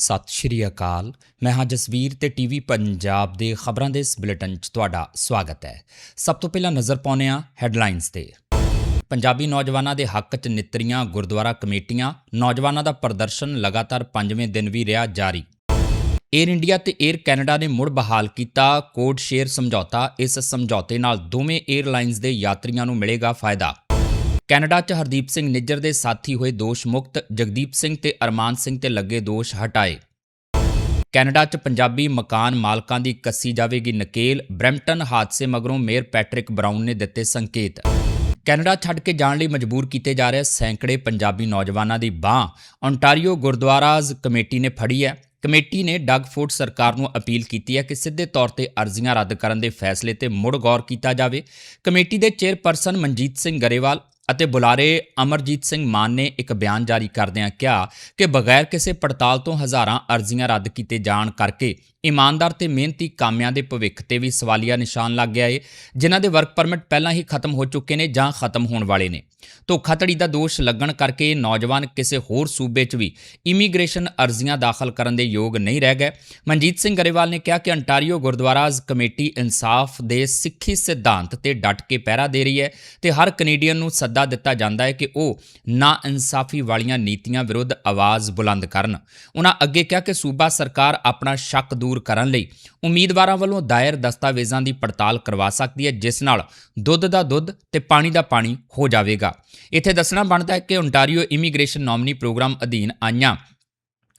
ਸਤਿ ਸ਼੍ਰੀ ਅਕਾਲ। ਮੈਂ ਹਾਂ ਜਸਵੀਰ ਤੇ ਟੀਵੀ ਪੰਜਾਬ ਦੇ ਖਬਰਾਂ ਦੇ ਇਸ ਬੁਲੇਟਿਨ 'ਚ ਤੁਹਾਡਾ ਸਵਾਗਤ ਹੈ। ਸਭ ਤੋਂ ਪਹਿਲਾਂ ਨਜ਼ਰ ਪਾਉਂਦੇ ਹਾਂ ਹੈਡਲਾਈਨਸ ਤੇ। ਪੰਜਾਬੀ ਨੌਜਵਾਨਾਂ ਦੇ ਹੱਕ 'ਚ ਨਿਤਰੀਆਂ, ਗੁਰਦੁਆਰਾ ਕਮੇਟੀਆਂ, ਨੌਜਵਾਨਾਂ ਦਾ ਪ੍ਰਦਰਸ਼ਨ ਲਗਾਤਾਰ ਪੰਜਵੇਂ ਦਿਨ ਵੀ ਰਿਹਾ ਜਾਰੀ। ਏਅਰ ਇੰਡੀਆ ਤੇ ਏਅਰ ਕੈਨੇਡਾ ਨੇ ਮੁੜ ਬਹਾਲ ਕੀਤਾ ਕੋਡ ਸ਼ੇਅਰ ਸਮਝੌਤਾ। ਇਸ ਸਮਝੌਤੇ ਨਾਲ ਦੋਵੇਂ 에ਅਰਲਾਈਨਸ ਦੇ ਯਾਤਰੀਆਂ ਨੂੰ ਮਿਲੇਗਾ ਫਾਇਦਾ। ਕੈਨੇਡਾ 'ਚ ਹਰਦੀਪ ਸਿੰਘ ਨਿੱਜਰ ਦੇ ਸਾਥੀ ਹੋਏ ਦੋਸ਼ ਮੁਕਤ, ਜਗਦੀਪ ਸਿੰਘ ਤੇ ਅਰਮਾਨ ਸਿੰਘ ਤੇ ਲੱਗੇ ਦੋਸ਼ ਹਟਾਏ। ਕੈਨੇਡਾ 'ਚ ਪੰਜਾਬੀ ਮਕਾਨ ਮਾਲਕਾਂ ਦੀ ਕੱਸੀ ਜਾਵੇਗੀ ਨਕੇਲ, ਬ੍ਰੈਂਪਟਨ ਹਾਦਸੇ ਮਗਰੋਂ ਮੇਅਰ ਪੈਟਰਿਕ ਬਰਾਊਨ ਨੇ ਦਿੱਤੇ ਸੰਕੇਤ। ਕੈਨੇਡਾ ਛੱਡ ਕੇ ਜਾਣ ਲਈ ਮਜਬੂਰ ਕੀਤੇ ਜਾ ਰਹੇ ਸੈਂਕੜੇ ਪੰਜਾਬੀ ਨੌਜਵਾਨਾਂ ਦੀ ਬਾਹ। ਓਨਟਾਰੀਓ ਗੁਰਦੁਆਰਾਜ਼ ਕਮੇਟੀ ਨੇ ਫੜੀ ਹੈ। ਕਮੇਟੀ ਨੇ ਡਗ ਫੂਡ ਸਰਕਾਰ ਨੂੰ ਅਪੀਲ ਕੀਤੀ ਹੈ ਕਿ ਸਿੱਧੇ ਤੌਰ ਤੇ ਅਰਜ਼ੀਆਂ ਰੱਦ ਕਰਨ ਦੇ ਫੈਸਲੇ ਤੇ ਮੁੜ ਗੌਰ ਕੀਤਾ ਜਾਵੇ। ਕਮੇਟੀ ਦੇ ਚੇਅਰਪਰਸਨ ਮਨਜੀਤ ਸਿੰਘ ਗਰੇਵਾਲ ਅਤੇ ਬੁਲਾਰੇ ਅਮਰਜੀਤ ਸਿੰਘ ਮਾਨ ਨੇ ਇੱਕ ਬਿਆਨ ਜਾਰੀ ਕਰਦਿਆਂ ਕਿਹਾ ਕਿ ਬਗੈਰ ਕਿਸੇ ਪੜਤਾਲ ਤੋਂ ਹਜ਼ਾਰਾਂ ਅਰਜ਼ੀਆਂ ਰੱਦ ਕੀਤੇ ਜਾਣ ਕਰਕੇ ਇਮਾਨਦਾਰ ਤੇ ਮਿਹਨਤੀ ਕਾਮਿਆਂ ਦੇ ਭਵਿੱਖ ਤੇ ਵੀ ਸਵਾਲੀਆ ਨਿਸ਼ਾਨ ਲੱਗ ਗਿਆ ਏ, ਜਿਨ੍ਹਾਂ ਦੇ ਵਰਕ ਪਰਮਿਟ ਪਹਿਲਾਂ ਹੀ ਖਤਮ ਹੋ ਚੁੱਕੇ ਨੇ ਜਾਂ ਖਤਮ ਹੋਣ ਵਾਲੇ ਨੇ। ਧੋਖਾਧੜੀ ਦਾ ਦੋਸ਼ ਲੱਗਣ ਕਰਕੇ ਨੌਜਵਾਨ ਕਿਸੇ ਹੋਰ ਸੂਬੇ 'ਚ ਵੀ ਇਮੀਗ੍ਰੇਸ਼ਨ ਅਰਜ਼ੀਆਂ ਦਾਖਲ ਕਰਨ ਦੇ ਯੋਗ ਨਹੀਂ ਰਹਿ ਗਏ। ਮਨਜੀਤ ਸਿੰਘ ਗਰੇਵਾਲ ਨੇ ਕਿਹਾ ਕਿ ਅੰਟਾਰੀਓ ਗੁਰਦੁਆਰਾਜ਼ ਕਮੇਟੀ ਇਨਸਾਫ ਦੇ ਸਿੱਖੀ ਸਿਧਾਂਤ ਤੇ ਡਟ ਕੇ ਪਹਿਰਾ ਦੇ ਰਹੀ ਹੈ ਤੇ ਹਰ ਕੈਨੇਡੀਅਨ ਨੂੰ ਸੱਦਾ ਦਿੱਤਾ ਜਾਂਦਾ ਹੈ ਕਿ ਉਹ ਨਾ ਇਨਸਾਫੀ ਵਾਲੀਆਂ ਨੀਤੀਆਂ ਵਿਰੁੱਧ ਆਵਾਜ਼ ਬੁਲੰਦ ਕਰਨ। ਉਹਨਾਂ ਅੱਗੇ ਕਿਹਾ ਕਿ ਸੂਬਾ ਸਰਕਾਰ ਆਪਣਾ ਸ਼ੱਕ ਦੂਰ ਕਰਨ ਲਈ ਉਮੀਦਵਾਰਾਂ ਵੱਲੋਂ ਦਾਇਰ ਦਸਤਾਵੇਜ਼ਾਂ ਦੀ ਪੜਤਾਲ ਕਰਵਾ ਸਕਦੀ ਹੈ, ਜਿਸ ਨਾਲ ਦੁੱਧ ਦਾ ਦੁੱਧ ਤੇ ਪਾਣੀ ਦਾ ਪਾਣੀ ਹੋ ਜਾਵੇਗਾ। ਇੱਥੇ ਦੱਸਣਾ ਬਣਦਾ ਹੈ ਕਿ ਓਨਟਾਰੀਓ ਇਮੀਗ੍ਰੇਸ਼ਨ ਨੋਮਨੀ ਪ੍ਰੋਗਰਾਮ ਅਧੀਨ ਆਈਆਂ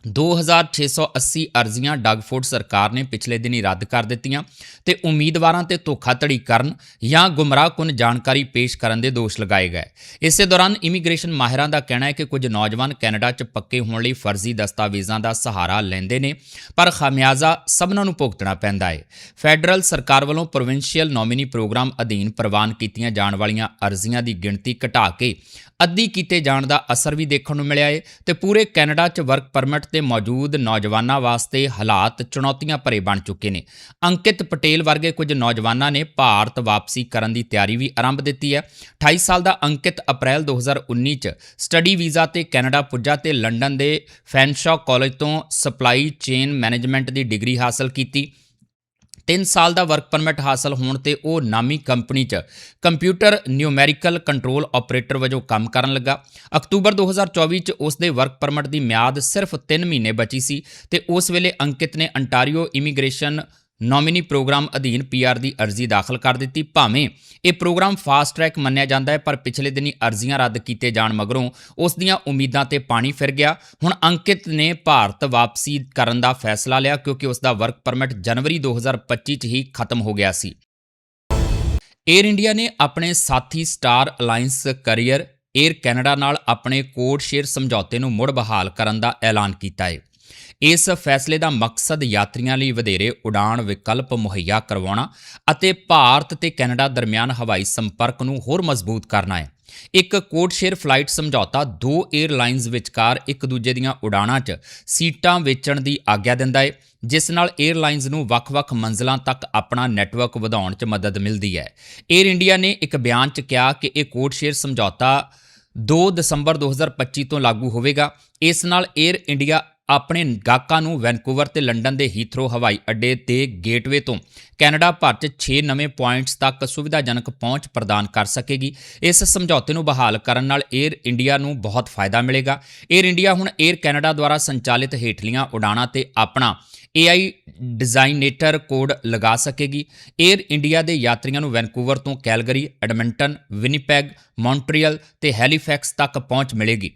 2680 ਅਰਜ਼ੀਆਂ ਡਗਫੋਰਡ ਸਰਕਾਰ ਨੇ ਪਿਛਲੇ ਦਿਨੀ ਰੱਦ ਕਰ ਦਿੱਤੀਆਂ ਤੇ ਉਮੀਦਵਾਰਾਂ ਤੇ ਧੋਖਾਧੜੀ ਕਰਨ ਜਾਂ ਗੁੰਮਰਾਹਕੁਨ ਜਾਣਕਾਰੀ ਪੇਸ਼ ਕਰਨ ਦੇ ਦੋਸ਼ ਲਗਾਏ ਗਏ। ਇਸੇ ਦੌਰਾਨ ਇਮੀਗ੍ਰੇਸ਼ਨ ਮਾਹਿਰਾਂ ਦਾ ਕਹਿਣਾ ਹੈ ਕਿ ਕੁਝ ਨੌਜਵਾਨ ਕੈਨੇਡਾ 'ਚ ਪੱਕੇ ਹੋਣ ਲਈ ਫਰਜ਼ੀ ਦਸਤਾਵੇਜ਼ਾਂ ਦਾ ਸਹਾਰਾ ਲੈਂਦੇ ਨੇ, ਪਰ ਖਾਮਿਆਜ਼ਾ ਸਭਨਾਂ ਨੂੰ ਭੁਗਤਣਾ ਪੈਂਦਾ ਹੈ। ਫੈਡਰਲ ਸਰਕਾਰ ਵੱਲੋਂ ਪ੍ਰੋਵਿੰਸ਼ੀਅਲ ਨੋਮਿਨੀ ਪ੍ਰੋਗਰਾਮ ਅਧੀਨ ਪ੍ਰਵਾਨ ਕੀਤੀਆਂ ਜਾਣ ਵਾਲੀਆਂ ਅਰਜ਼ੀਆਂ ਦੀ ਗਿਣਤੀ ਘਟਾ ਕੇ ਅੱਧੀ ਕੀਤੇ ਜਾਣ ਦਾ ਅਸਰ ਵੀ ਦੇਖਣ ਨੂੰ ਮਿਲਿਆ ਹੈ ਤੇ ਪੂਰੇ ਕੈਨੇਡਾ 'ਚ ਵਰਕ ਪਰਮਿਟ ਤੇ ਮੌਜੂਦ ਨੌਜਵਾਨਾਂ ਵਾਸਤੇ ਹਾਲਾਤ ਚੁਣੌਤੀਆਂ ਭਰੇ ਬਣ ਚੁੱਕੇ ਨੇ। ਅੰਕਿਤ ਪਟੇਲ ਵਰਗੇ ਕੁਝ ਨੌਜਵਾਨਾਂ ਨੇ ਭਾਰਤ ਵਾਪਸੀ ਕਰਨ ਦੀ ਤਿਆਰੀ ਵੀ ਆਰੰਭ ਦਿੱਤੀ ਹੈ। 28 ਸਾਲ ਦਾ ਅੰਕਿਤ ਅਪ੍ਰੈਲ 2019 'ਚ ਸਟੱਡੀ ਵੀਜ਼ਾ ਤੇ ਕੈਨੇਡਾ ਪੁੱਜਾ ਤੇ ਲੰਡਨ ਦੇ ਫੈਨਸ਼ਾ ਕਾਲਜ ਤੋਂ ਸਪਲਾਈ ਚੇਨ ਮੈਨੇਜਮੈਂਟ ਦੀ ਡਿਗਰੀ ਹਾਸਲ ਕੀਤੀ। 3 ਸਾਲ ਦਾ ਵਰਕ ਪਰਮਿਟ ਹਾਸਲ ਹੋਣ ਤੇ ਉਹ ਨਾਮੀ ਕੰਪਨੀ 'ਚ ਕੰਪਿਊਟਰ ਨਿਊਮੈਰੀਕਲ ਕੰਟਰੋਲ ਆਪਰੇਟਰ ਵਜੋਂ ਕੰਮ ਕਰਨ ਲੱਗਾ। ਅਕਤੂਬਰ 2024 'ਚ ਉਸ ਦੇ ਵਰਕ ਪਰਮਿਟ ਦੀ ਮਿਆਦ ਸਿਰਫ 3 ਮਹੀਨੇ ਬਚੀ ਸੀ ਤੇ ਉਸ ਵੇਲੇ ਅੰਕਿਤ ਨੇ ਅੰਟਾਰੀਓ ਇਮੀਗ੍ਰੇਸ਼ਨ ਨੋਮਿਨੀ ਪ੍ਰੋਗਰਾਮ ਅਧੀਨ ਪੀਆਰ ਦੀ ਅਰਜ਼ੀ ਦਾਖਲ ਕਰ ਦਿੱਤੀ। ਭਾਵੇਂ ਇਹ ਪ੍ਰੋਗਰਾਮ ਫਾਸਟ ਟਰੈਕ ਮੰਨਿਆ ਜਾਂਦਾ ਹੈ, ਪਰ ਪਿਛਲੇ ਦਿਨੀ ਅਰਜ਼ੀਆਂ ਰੱਦ ਕੀਤੇ ਜਾਣ ਮਗਰੋਂ ਉਸ ਦੀਆਂ ਉਮੀਦਾਂ ਤੇ ਪਾਣੀ ਫਿਰ ਗਿਆ। ਹੁਣ ਅੰਕਿਤ ਨੇ ਭਾਰਤ ਵਾਪਸੀ ਕਰਨ ਦਾ ਫੈਸਲਾ ਲਿਆ, ਕਿਉਂਕਿ ਉਸ ਦਾ ਵਰਕ ਪਰਮਿਟ ਜਨਵਰੀ 2025 ਚ ਹੀ ਖਤਮ ਹੋ ਗਿਆ ਸੀ। 에ਅਰ ਇੰਡੀਆ ਨੇ ਆਪਣੇ ਸਾਥੀ star alliance carrier Air Canada ਨਾਲ ਆਪਣੇ ਕੋਡ ਸ਼ੇਅਰ ਸਮਝੌਤੇ ਨੂੰ ਮੁੜ ਬਹਾਲ ਕਰਨ ਦਾ ਐਲਾਨ ਕੀਤਾ ਹੈ। ਇਸ ਫੈਸਲੇ ਦਾ ਮਕਸਦ ਯਾਤਰੀਆਂ ਲਈ ਵਧੇਰੇ ਉਡਾਣ ਵਿਕਲਪ ਮੁਹੱਈਆ ਕਰਵਾਉਣਾ ਅਤੇ ਭਾਰਤ ਤੇ ਕੈਨੇਡਾ ਦਰਮਿਆਨ ਹਵਾਈ ਸੰਪਰਕ ਨੂੰ ਹੋਰ ਮਜ਼ਬੂਤ ਕਰਨਾ ਹੈ। ਇੱਕ ਕੋਡ ਸ਼ੇਅਰ ਫਲਾਈਟ ਸਮਝੌਤਾ ਦੋ 에ਅਰਲਾਈਨਸ ਵਿਚਕਾਰ ਇੱਕ ਦੂਜੇ ਦੀਆਂ ਉਡਾਣਾਂ 'ਚ ਸੀਟਾਂ ਵੇਚਣ ਦੀ ਆਗਿਆ ਦਿੰਦਾ ਹੈ, ਜਿਸ ਨਾਲ 에ਅਰਲਾਈਨਸ ਨੂੰ ਵੱਖ-ਵੱਖ ਮੰਜ਼ਲਾਂ ਤੱਕ ਆਪਣਾ ਨੈਟਵਰਕ ਵਧਾਉਣ 'ਚ ਮਦਦ ਮਿਲਦੀ ਹੈ। 에ਅਰ ਇੰਡੀਆ ਨੇ ਇੱਕ ਬਿਆਨ 'ਚ ਕਿਹਾ ਕਿ ਇਹ ਕੋਡ ਸ਼ੇਅਰ ਸਮਝੌਤਾ 2 ਦਸੰਬਰ 2025 ਤੋਂ ਲਾਗੂ ਹੋਵੇਗਾ। ਇਸ ਨਾਲ 에ਅਰ ਇੰਡੀਆ ਆਪਣੇ ਗਾਹਕਾਂ ਨੂੰ ਵੈਨਕੂਵਰ ਤੇ ਲੰਡਨ ਦੇ ਹੀਥਰੋ ਹਵਾਈ ਅੱਡੇ ਤੇ ਗੇਟਵੇ ਤੋਂ ਕੈਨੇਡਾ ਭਰ 'ਚ 6 ਨਵੇਂ ਪੁਆਇੰਟਸ ਤੱਕ ਸੁਵਿਧਾਜਨਕ ਪਹੁੰਚ ਪ੍ਰਦਾਨ ਕਰ ਸਕੇਗੀ। ਇਸ ਸਮਝੌਤੇ ਨੂੰ ਬਹਾਲ ਕਰਨ ਨਾਲ 에ਅਰ ਇੰਡੀਆ ਨੂੰ ਬਹੁਤ ਫਾਇਦਾ ਮਿਲੇਗਾ। 에ਅਰ ਇੰਡੀਆ ਹੁਣ 에ਅਰ ਕੈਨੇਡਾ ਦੁਆਰਾ ਸੰਚਾਲਿਤ ਹੇਠਲੀਆਂ ਉਡਾਣਾਂ ਤੇ ਆਪਣਾ AI ਡਿਜ਼ਾਈਨੇਟਰ ਕੋਡ ਲਗਾ ਸਕੇਗੀ। 에ਅਰ ਇੰਡੀਆ ਦੇ ਯਾਤਰੀਆਂ ਨੂੰ ਵੈਨਕੂਵਰ ਤੋਂ ਕੈਲਗਰੀ, ਐਡਮਿੰਟਨ, ਵਿਨੀਪੈਗ, ਮੌਂਟਰੀਅਲ ਤੇ ਹੈਲੀਫੈਕਸ ਤੱਕ ਪਹੁੰਚ ਮਿਲੇਗੀ।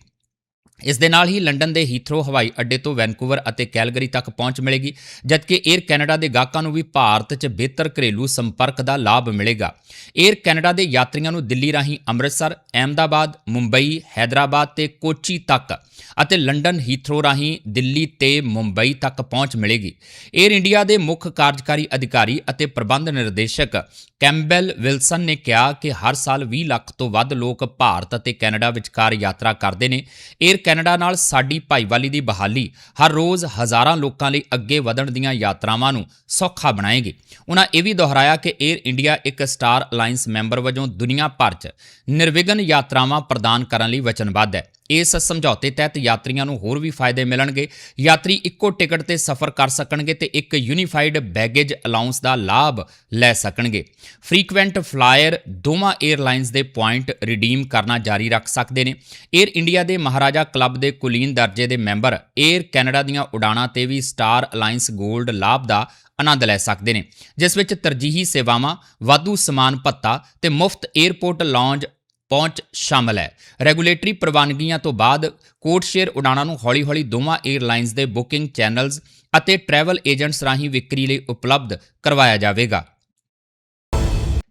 ਇਸ ਦੇ ਨਾਲ ਹੀ ਲੰਡਨ ਦੇ ਹੀਥਰੋ ਹਵਾਈ ਅੱਡੇ ਤੋਂ ਵੈਨਕੂਵਰ ਅਤੇ ਕੈਲਗਰੀ ਤੱਕ ਪਹੁੰਚ ਮਿਲੇਗੀ ਜਦਕਿ 에ਅਰ ਕੈਨੇਡਾ ਦੇ ਗਾਹਕਾਂ ਨੂੰ ਵੀ ਭਾਰਤ 'ਚ ਬਿਹਤਰ ਘਰੇਲੂ ਸੰਪਰਕ ਦਾ ਲਾਭ ਮਿਲੇਗਾ। 에ਅਰ ਕੈਨੇਡਾ ਦੇ ਯਾਤਰੀਆਂ ਨੂੰ ਦਿੱਲੀ ਰਾਹੀਂ ਅੰਮ੍ਰਿਤਸਰ, ਅਹਿਮਦਾਬਾਦ, ਮੁੰਬਈ, ਹైదరాబాద్ ਤੇ ਕੋਚੀ ਤੱਕ ਅਤੇ ਲੰਡਨ ਹੀਥਰੋ ਰਾਹੀਂ ਦਿੱਲੀ ਤੇ ਮੁੰਬਈ ਤੱਕ ਪਹੁੰਚ ਮਿਲੇਗੀ। 에ਅਰ ਇੰਡੀਆ ਦੇ ਮੁੱਖ ਕਾਰਜਕਾਰੀ ਅਧਿਕਾਰੀ ਅਤੇ ਪ੍ਰਬੰਧ ਨਿਰਦੇਸ਼ਕ ਕੈਂਬਲ ਵਿਲਸਨ ਨੇ ਕਿਹਾ ਕਿ ਹਰ ਸਾਲ 20 ਲੱਖ ਤੋਂ ਵੱਧ ਲੋਕ ਭਾਰਤ ਅਤੇ ਕੈਨੇਡਾ ਵਿਚਕਾਰ ਯਾਤਰਾ ਕਰਦੇ ਨੇ। 에ਅਰ ਕੈਨੇਡਾ ਨਾਲ ਸਾਡੀ ਭਾਈਵਾਲੀ ਦੀ ਬਹਾਲੀ ਹਰ ਰੋਜ਼ ਹਜ਼ਾਰਾਂ ਲੋਕਾਂ ਲਈ ਅੱਗੇ ਵਧਣ ਦੀਆਂ ਯਾਤਰਾਵਾਂ ਨੂੰ ਸੌਖਾ ਬਣਾਏਗੀ। ਉਹਨਾਂ ਇਹ ਵੀ ਦੁਹਰਾਇਆ ਕਿ 에ਅਰ ਇੰਡੀਆ ਇੱਕ ਸਟਾਰ ਅਲਾਈਅੰਸ ਮੈਂਬਰ ਵਜੋਂ ਦੁਨੀਆ ਭਰ 'ਚ ਨਿਰਵਿਘਨ ਯਾਤਰਾਵਾਂ ਪ੍ਰਦਾਨ ਕਰਨ ਲਈ ਵਚਨਬੱਧ ਹੈ। ਇਸ ਸਮਝੌਤੇ ਤਹਿਤ ਯਾਤਰੀਆਂ ਨੂੰ ਹੋਰ ਵੀ ਫਾਇਦੇ ਮਿਲਣਗੇ। ਯਾਤਰੀ ਇੱਕੋ ਟਿਕਟ ਤੇ ਸਫ਼ਰ ਕਰ ਸਕਣਗੇ ਤੇ ਇੱਕ ਯੂਨੀਫਾਈਡ ਬੈਗੇਜ ਅਲਾਉਂਸ ਦਾ ਲਾਭ ਲੈ ਸਕਣਗੇ। ਫ੍ਰੀਕੁਐਂਟ ਫਲਾਇਰ ਦੋਵਾਂ 에ਅਰਲਾਈਨਸ ਦੇ ਪੁਆਇੰਟ ਰਿਡੀਮ ਕਰਨਾ ਜਾਰੀ ਰੱਖ ਸਕਦੇ ਨੇ। 에ਅਰ ਇੰਡੀਆ ਦੇ ਮਹਾਰਾਜਾ ਕਲੱਬ ਦੇ ਕੁਲੀਨ ਦਰਜੇ ਦੇ ਮੈਂਬਰ 에ਅਰ ਕੈਨੇਡਾ ਦੀਆਂ ਉਡਾਣਾਂ ਤੇ ਵੀ ਸਟਾਰ ਅਲਾਈਅੰਸ 골ਡ ਲਾਭ ਦਾ ਆਨੰਦ ਲੈ ਸਕਦੇ ਨੇ। ਜਿਸ ਵਿੱਚ ਤਰਜੀਹੀ ਸੇਵਾਵਾਂ, ਵਾਧੂ ਸਮਾਨ ਭੱਤਾ ਤੇ ਮੁਫਤ 에ਅਰਪੋਰਟ ਲੌਂਜ ਪਹੁੰਚ ਸ਼ਾਮਲ ਹੈ। ਰੈਗੂਲੇਟਰੀ ਪ੍ਰਵਾਨਗੀਆਂ ਤੋਂ ਬਾਅਦ ਕੋਡ ਸ਼ੇਅਰ ਉਡਾਣਾਂ ਨੂੰ ਹੌਲੀ-ਹੌਲੀ ਦੋਵਾਂ 에ਅਰਲਾਈਨਸ ਦੇ ਬੁਕਿੰਗ ਚੈਨਲਜ਼ ਅਤੇ ਟਰੈਵਲ ਏਜੰਟਸ ਰਾਹੀਂ ਵਿਕਰੀ ਲਈ ਉਪਲਬਧ ਕਰਵਾਇਆ ਜਾਵੇਗਾ।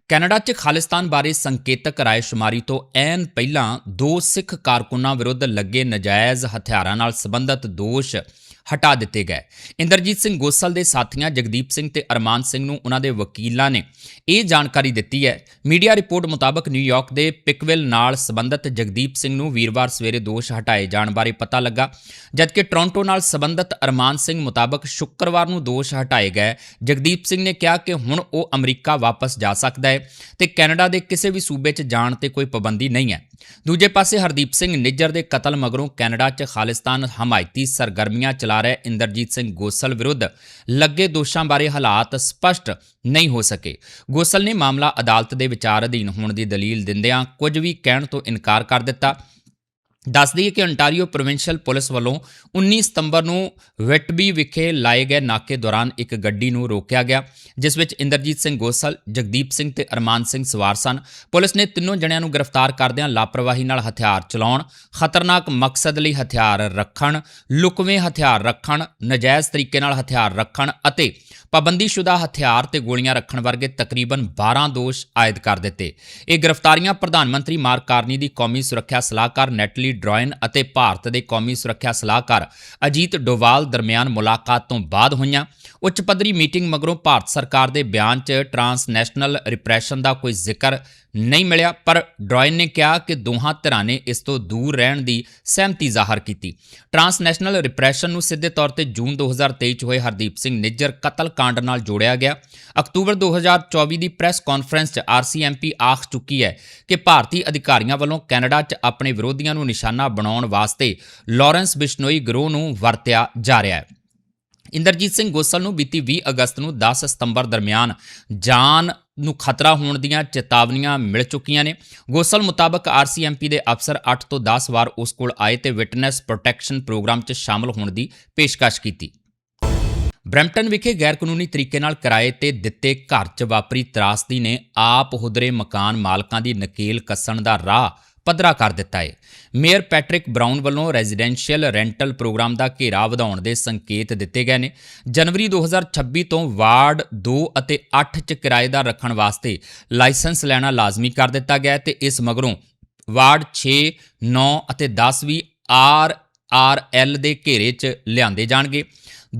ਕੈਨੇਡਾ 'ਚ ਖਾਲਿਸਤਾਨ ਬਾਰੇ ਸੰਕੇਤਕ ਰਾਇਸ਼ੁਮਾਰੀ ਤੋਂ ਐਨ ਪਹਿਲਾਂ ਦੋ ਸਿੱਖ ਕਾਰਕੁਨਾਂ ਵਿਰੁੱਧ ਲੱਗੇ ਨਜਾਇਜ਼ ਹਥਿਆਰਾਂ ਨਾਲ ਸੰਬੰਧਿਤ ਦੋਸ਼ ਹਟਾ ਦਿੱਤੇ ਗਏ। ਇੰਦਰਜੀਤ ਸਿੰਘ ਗੋਸਲ ਦੇ ਸਾਥੀਆਂ ਜਗਦੀਪ ਸਿੰਘ ਤੇ ਅਰਮਾਨ ਸਿੰਘ ਨੂੰ ਉਹਨਾਂ ਦੇ ਵਕੀਲਾਂ ਨੇ ਇਹ ਜਾਣਕਾਰੀ ਦਿੱਤੀ ਹੈ। ਮੀਡੀਆ ਰਿਪੋਰਟ ਮੁਤਾਬਕ ਨਿਊਯਾਰਕ ਦੇ ਪਿਕਵਿਲ ਨਾਲ ਸੰਬੰਧਿਤ ਜਗਦੀਪ ਸਿੰਘ ਨੂੰ ਵੀਰਵਾਰ ਸਵੇਰੇ ਦੋਸ਼ ਹਟਾਏ ਜਾਣ ਬਾਰੇ ਪਤਾ ਲੱਗਾ, ਜਦਕਿ ਟੋਰਾਂਟੋ ਨਾਲ ਸੰਬੰਧਿਤ ਅਰਮਾਨ ਸਿੰਘ ਮੁਤਾਬਕ ਸ਼ੁੱਕਰਵਾਰ ਨੂੰ ਦੋਸ਼ ਹਟਾਏ ਗਏ। ਜਗਦੀਪ ਸਿੰਘ ਨੇ ਕਿਹਾ ਕਿ ਹੁਣ ਉਹ ਅਮਰੀਕਾ ਵਾਪਸ ਜਾ ਸਕਦਾ ਹੈ ਤੇ ਕੈਨੇਡਾ ਦੇ ਕਿਸੇ ਵੀ ਸੂਬੇ 'ਚ ਜਾਣ ਤੇ ਕੋਈ ਪਾਬੰਦੀ ਨਹੀਂ ਹੈ। ਦੂਜੇ ਪਾਸੇ ਹਰਦੀਪ ਸਿੰਘ ਨਿੱਜਰ ਦੇ ਕਤਲ ਮਗਰੋਂ ਕੈਨੇਡਾ 'ਚ ਖਾਲਿਸਤਾਨ ਹਮਾਇਤੀ ਸਰਗਰਮੀਆਂ ਚਲਾ ਰਹੇ ਇੰਦਰਜੀਤ ਸਿੰਘ ਗੋਸਲ ਵਿਰੁੱਧ ਲੱਗੇ ਦੋਸ਼ਾਂ ਬਾਰੇ ਹਾਲਾਤ ਸਪਸ਼ਟ ਨਹੀਂ ਹੋ ਸਕੇ। ਗੋਸਲ ਨੇ ਮਾਮਲਾ ਅਦਾਲਤ ਦੇ ਵਿਚਾਰ ਅਧੀਨ ਹੋਣ ਦੀ ਦਲੀਲ ਦਿੰਦਿਆਂ ਕੁਝ ਵੀ ਕਹਿਣ ਤੋਂ ਇਨਕਾਰ ਕਰ ਦਿੱਤਾ। ਦੱਸ ਦਈਏ ਕਿ ਅੰਟਾਰੀਓ ਪ੍ਰੋਵਿੰਸ਼ੀਅਲ ਪੁਲਿਸ ਵੱਲੋਂ 19 ਸਤੰਬਰ ਨੂੰ ਵੈਟਬੀ ਵਿਖੇ ਲਾਏ ਗਏ ਨਾਕੇ ਦੌਰਾਨ ਇੱਕ ਗੱਡੀ ਨੂੰ ਰੋਕਿਆ ਗਿਆ, ਜਿਸ ਵਿੱਚ ਇੰਦਰਜੀਤ ਸਿੰਘ ਗੋਸਲ, ਜਗਦੀਪ ਸਿੰਘ ਤੇ ਅਰਮਾਨ ਸਿੰਘ ਸਵਾਰ ਸਨ। ਪੁਲਿਸ ਨੇ ਤਿੰਨੋਂ ਜਣਿਆਂ ਨੂੰ ਗ੍ਰਿਫਤਾਰ ਕਰਦਿਆਂ ਲਾਪਰਵਾਹੀ ਨਾਲ ਹਥਿਆਰ ਚਲਾਉਣ, ਖਤਰਨਾਕ ਮਕਸਦ ਲਈ ਹਥਿਆਰ ਰੱਖਣ, ਲੁਕਵੇਂ ਹਥਿਆਰ ਰੱਖਣ, ਨਜਾਇਜ਼ ਤਰੀਕੇ ਨਾਲ ਹਥਿਆਰ ਰੱਖਣ ਅਤੇ ਪਾਬੰਦੀਸ਼ੁਦਾ ਹਥਿਆਰ ਤੇ ਗੋਲੀਆਂ ਰੱਖਣ ਵਰਗੇ ਤਕਰੀਬਨ 12 ਦੋਸ਼ ਆਇਦ ਕਰ ਦਿੱਤੇ। ਇਹ ਗ੍ਰਿਫਤਾਰੀਆਂ ਪ੍ਰਧਾਨ ਮੰਤਰੀ ਮਾਰਕ ਕਾਰਨੀ ਦੀ ਕੌਮੀ ਸੁਰੱਖਿਆ ਸਲਾਹਕਾਰ ਨੈਟਲੀ ਡਰਾਇਨ ਅਤੇ ਭਾਰਤ ਦੇ ਕੌਮੀ ਸੁਰੱਖਿਆ ਸਲਾਹਕਾਰ ਅਜੀਤ ਡੋਵਾਲ ਦਰਮਿਆਨ ਮੁਲਾਕਾਤ ਤੋਂ ਬਾਅਦ ਹੋਈਆਂ। ਉੱਚ ਪੱਧਰੀ ਮੀਟਿੰਗ ਮਗਰੋਂ ਭਾਰਤ ਸਰਕਾਰ ਦੇ ਬਿਆਨ 'ਚ ਟਰਾਂਸਨੈਸ਼ਨਲ ਰਿਪਰੈਸ਼ਨ ਦਾ ਕੋਈ ਜ਼ਿਕਰ ਨਹੀਂ ਮਿਲਿਆ, ਪਰ ਡਰਾਇਨ ਨੇ ਕਿਹਾ ਕਿ ਦੋਹਾਂ ਧਿਰਾਂ ਨੇ ਇਸ ਤੋਂ ਦੂਰ ਰਹਿਣ ਦੀ ਸਹਿਮਤੀ ਜ਼ਾਹਰ ਕੀਤੀ। ਟਰਾਂਸਨੈਸ਼ਨਲ ਰਿਪਰੈਸ਼ਨ ਨੂੰ ਸਿੱਧੇ ਤੌਰ ਤੇ ਜੂਨ 2023 ਚ ਹੋਏ ਹਰਦੀਪ ਸਿੰਘ ਨਿੱਜਰ ਕਤਲ ਕਾਂਡ ਨਾਲ ਜੋੜਿਆ ਗਿਆ। ਅਕਤੂਬਰ 2024 ਦੀ ਪ੍ਰੈਸ ਕਾਨਫਰੰਸ 'ਚ ਆਰਸੀਐਮਪੀ ਆਖ ਚੁੱਕੀ ਹੈ ਕਿ ਭਾਰਤੀ ਅਧਿਕਾਰੀਆਂ ਵੱਲੋਂ ਕੈਨੇਡਾ 'ਚ ਆਪਣੇ ਵਿਰੋਧੀਆਂ ਨੂੰ ਨਿਸ਼ਾਨਾ ਬਣਾਉਣ ਵਾਸਤੇ ਲਾਰੈਂਸ ਬਿਸ਼ਨੋਈ ਗਰੋਹ ਨੂੰ ਵਰਤਿਆ ਜਾ ਰਿਹਾ ਹੈ। ਇੰਦਰਜੀਤ ਸਿੰਘ ਗੋਸਲ ਨੂੰ ਬੀਤੀ 20 ਅਗਸਤ ਨੂੰ 10 ਸਤੰਬਰ ਦਰਮਿਆਨ ਜਾਨ ਨੂੰ ਖਤਰਾ ਹੋਣ ਦੀਆਂ ਚੇਤਾਵਨੀਆਂ ਮਿਲ ਚੁੱਕੀਆਂ ਨੇ। ਗੋਸਲ ਮੁਤਾਬਕ ਆਰਸੀਐਮਪੀ ਦੇ ਅਫਸਰ 8 ਤੋਂ 10 ਵਾਰ ਉਸ ਕੋਲ ਆਏ ਤੇ ਵਿਟਨੈਸ ਪ੍ਰੋਟੈਕਸ਼ਨ ਪ੍ਰੋਗਰਾਮ 'ਚ ਸ਼ਾਮਲ ਹੋਣ ਦੀ ਪੇਸ਼ਕਸ਼ ਕੀਤੀ। ਬ੍ਰੈਂਪਟਨ ਵਿਖੇ ਗੈਰਕਾਨੂੰਨੀ ਤਰੀਕੇ ਨਾਲ ਕਿਰਾਏ ਤੇ ਦਿੱਤੇ ਘਰ 'ਚ ਵਾਪਰੀ ਤਰਾਸਦੀ ਨੇ ਆਪ ਹੁਦਰੇ ਮਕਾਨ ਮਾਲਕਾਂ ਦੀ ਨਕੇਲ ਕੱਸਣ ਦਾ ਰਾਹ ਪੱਧਰਾ ਕਰ ਦਿੱਤਾ ਹੈ ਮੇਅਰ ਪੈਟਰਿਕ ਬਰਾਊਨ ਵੱਲੋਂ ਰੈਜ਼ੀਡੈਂਸ਼ੀਅਲ ਰੈਂਟਲ ਪ੍ਰੋਗਰਾਮ ਦਾ ਘੇਰਾ ਵਧਾਉਣ ਦੇ ਸੰਕੇਤ ਦਿੱਤੇ ਗਏ ਨੇ। ਜਨਵਰੀ 2026 ਤੋਂ ਵਾਰਡ 2 ਅਤੇ 8 ਚ ਕਿਰਾਏਦਾਰ ਰੱਖਣ ਵਾਸਤੇ ਲਾਇਸੈਂਸ ਲੈਣਾ ਲਾਜ਼ਮੀ ਕਰ ਦਿੱਤਾ ਗਿਆ ਹੈ ਤੇ ਇਸ ਮਗਰੋਂ ਵਾਰਡ 6 9 ਅਤੇ 10 ਵੀ ਆਰ ਆਰ ਐਲ ਦੇ ਘੇਰੇ 'ਚ ਲਿਆਂਦੇ ਜਾਣਗੇ।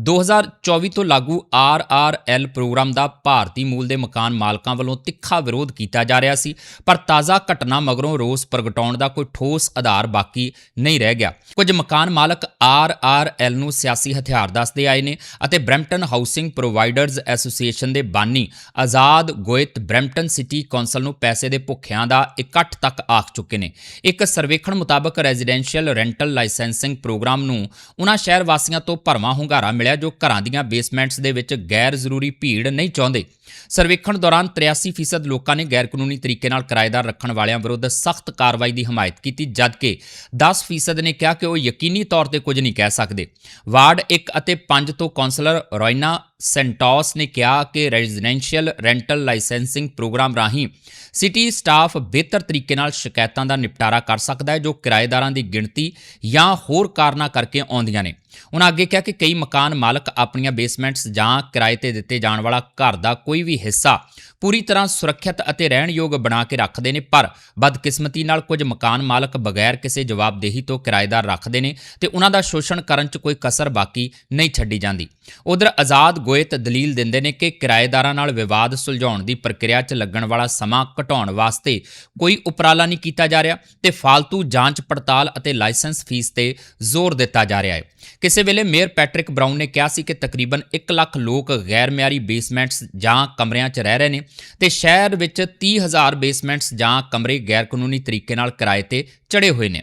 2024 ਤੋਂ ਲਾਗੂ ਆਰ ਆਰ ਐਲ ਪ੍ਰੋਗਰਾਮ ਦਾ ਭਾਰਤੀ ਮੂਲ ਦੇ ਮਕਾਨ ਮਾਲਕਾਂ ਵੱਲੋਂ ਤਿੱਖਾ ਵਿਰੋਧ ਕੀਤਾ ਜਾ ਰਿਹਾ ਸੀ, ਪਰ ਤਾਜ਼ਾ ਘਟਨਾ ਮਗਰੋਂ ਰੋਸ ਪ੍ਰਗਟਾਉਣ ਦਾ ਕੋਈ ਠੋਸ ਆਧਾਰ ਬਾਕੀ ਨਹੀਂ ਰਹਿ ਗਿਆ। ਕੁਝ ਮਕਾਨ ਮਾਲਕ ਆਰ ਆਰ ਐਲ ਨੂੰ ਸਿਆਸੀ ਹਥਿਆਰ ਦੱਸਦੇ ਆਏ ਨੇ ਅਤੇ ਬ੍ਰੈਂਪਟਨ ਹਾਊਸਿੰਗ ਪ੍ਰੋਵਾਈਡਰਜ਼ ਐਸੋਸੀਏਸ਼ਨ ਦੇ ਬਾਨੀ Azad Goyat Brampton city council ਨੂੰ ਪੈਸੇ ਦੇ ਭੁੱਖਿਆਂ ਦਾ ਇਕੱਠ ਤੱਕ ਆਖ ਚੁੱਕੇ ਨੇ। ਇੱਕ ਸਰਵੇਖਣ ਮੁਤਾਬਕ ਰੈਜ਼ੀਡੈਂਸ਼ੀਅਲ ਰੈਂਟਲ ਲਾਇਸੈਂਸਿੰਗ ਪ੍ਰੋਗਰਾਮ ਨੂੰ ਉਹਨਾਂ ਸ਼ਹਿਰ ਵਾਸੀਆਂ ਤੋਂ ਭਰਵਾਂ ਹੁੰਗਾਰਾ ਮਿਲਿਆ ਜੋ ਘਰਾਂ ਦੀਆਂ ਬੇਸਮੈਂਟਸ ਦੇ ਵਿੱਚ ਗੈਰ ਜ਼ਰੂਰੀ ਭੀੜ ਨਹੀਂ ਚਾਹੁੰਦੇ। ਸਰਵੇਖਣ ਦੌਰਾਨ 83% ਲੋਕਾਂ ਨੇ ਗੈਰ ਕਾਨੂੰਨੀ ਤਰੀਕੇ ਨਾਲ ਕਿਰਾਏਦਾਰ ਰੱਖਣ ਵਾਲਿਆਂ ਵਿਰੁੱਧ ਸਖਤ ਕਾਰਵਾਈ ਦੀ ਹਮਾਇਤ ਕੀਤੀ, ਜਦਕਿ 10% ਨੇ ਕਿਹਾ ਕਿ ਉਹ ਯਕੀਨੀ ਤੌਰ ਤੇ ਕੁਝ ਨਹੀਂ ਕਹਿ ਸਕਦੇ। ਵਾਰਡ 1 ਅਤੇ 5 ਤੋਂ ਕਾਉਂਸਲਰ ਰੋਇਨਾ ਸੈਂਟੋਸ ਨੇ ਕਿਹਾ ਕਿ ਰੈਜ਼ੀਡੈਂਸ਼ੀਅਲ ਰੈਂਟਲ ਲਾਇਸੈਂਸਿੰਗ ਪ੍ਰੋਗਰਾਮ ਰਾਹੀਂ ਸਿਟੀ ਸਟਾਫ ਬਿਹਤਰ ਤਰੀਕੇ ਨਾਲ ਸ਼ਿਕਾਇਤਾਂ ਦਾ ਨਿਪਟਾਰਾ ਕਰ ਸਕਦਾ ਹੈ ਜੋ ਕਿਰਾਏਦਾਰਾਂ ਦੀ ਗਿਣਤੀ ਜਾਂ ਹੋਰ ਕਾਰਨਾਂ ਕਰਕੇ ਆਉਂਦੀਆਂ ਨੇ। ਉਹਨਾਂ ਅੱਗੇ ਕਿਹਾ ਕਿ ਕਈ ਮਕਾਨ ਮਾਲਕ ਆਪਣੀਆਂ ਬੇਸਮੈਂਟਸ ਜਾਂ ਕਿਰਾਏ ਤੇ ਦਿੱਤੇ ਜਾਣ ਵਾਲਾ ਘਰ ਦਾ ਕੋਈ ਵੀ ਹਿੱਸਾ ਪੂਰੀ ਤਰ੍ਹਾਂ ਸੁਰੱਖਿਅਤ ਅਤੇ ਰਹਿਣਯੋਗ ਬਣਾ ਕੇ ਰੱਖਦੇ ਨੇ, ਪਰ ਬਦਕਿਸਮਤੀ ਨਾਲ ਕੁਝ ਮਕਾਨ ਮਾਲਕ ਬਗੈਰ ਕਿਸੇ ਜਵਾਬਦੇਹੀ ਤੋਂ ਕਿਰਾਏਦਾਰ ਰੱਖਦੇ ਨੇ ਤੇ ਉਹਨਾਂ ਦਾ ਸ਼ੋਸ਼ਣ ਕਰਨ 'ਚ ਕੋਈ ਕਸਰ ਬਾਕੀ ਨਹੀਂ ਛੱਡੀ ਜਾਂਦੀ। ਉਧਰ ਆਜ਼ਾਦ ਗੋਇਤ ਦਲੀਲ ਦਿੰਦੇ ਨੇ ਕਿ ਕਿਰਾਏਦਾਰਾਂ ਨਾਲ ਵਿਵਾਦ ਸੁਲਝਾਉਣ ਦੀ ਪ੍ਰਕਿਰਿਆ 'ਚ ਲੱਗਣ ਵਾਲਾ ਸਮਾਂ ਘਟਾਉਣ ਵਾਸਤੇ ਕੋਈ ਉਪਰਾਲਾ ਨਹੀਂ ਕੀਤਾ ਜਾ ਰਿਹਾ ਤੇ ਫਾਲਤੂ ਜਾਂਚ ਪੜਤਾਲ ਅਤੇ ਲਾਇਸੈਂਸ ਫੀਸ ਤੇ ਜ਼ੋਰ ਦਿੱਤਾ ਜਾ ਰਿਹਾ ਹੈ। ਕਿਸੇ ਵੇਲੇ ਮੇਅਰ ਪੈਟਰਿਕ ਬਰਾਊਨ ਨੇ ਕਿਹਾ ਸੀ ਕਿ ਤਕਰੀਬਨ 1 ਲੱਖ ਲੋਕ ਗੈਰ ਮਿਆਰੀ ਬੇਸਮੈਂਟਸ ਜਾਂ ਕਮਰਿਆਂ 'ਚ ਰਹਿ ਰਹੇ ਨੇ ਤੇ ਸ਼ਹਿਰ ਵਿੱਚ 30000 ਬੇਸਮੈਂਟਸ ਜਾਂ ਕਮਰੇ ਗੈਰ ਕਾਨੂੰਨੀ ਤਰੀਕੇ ਨਾਲ ਕਿਰਾਏ ਤੇ ਚੜੇ ਹੋਏ ਨੇ।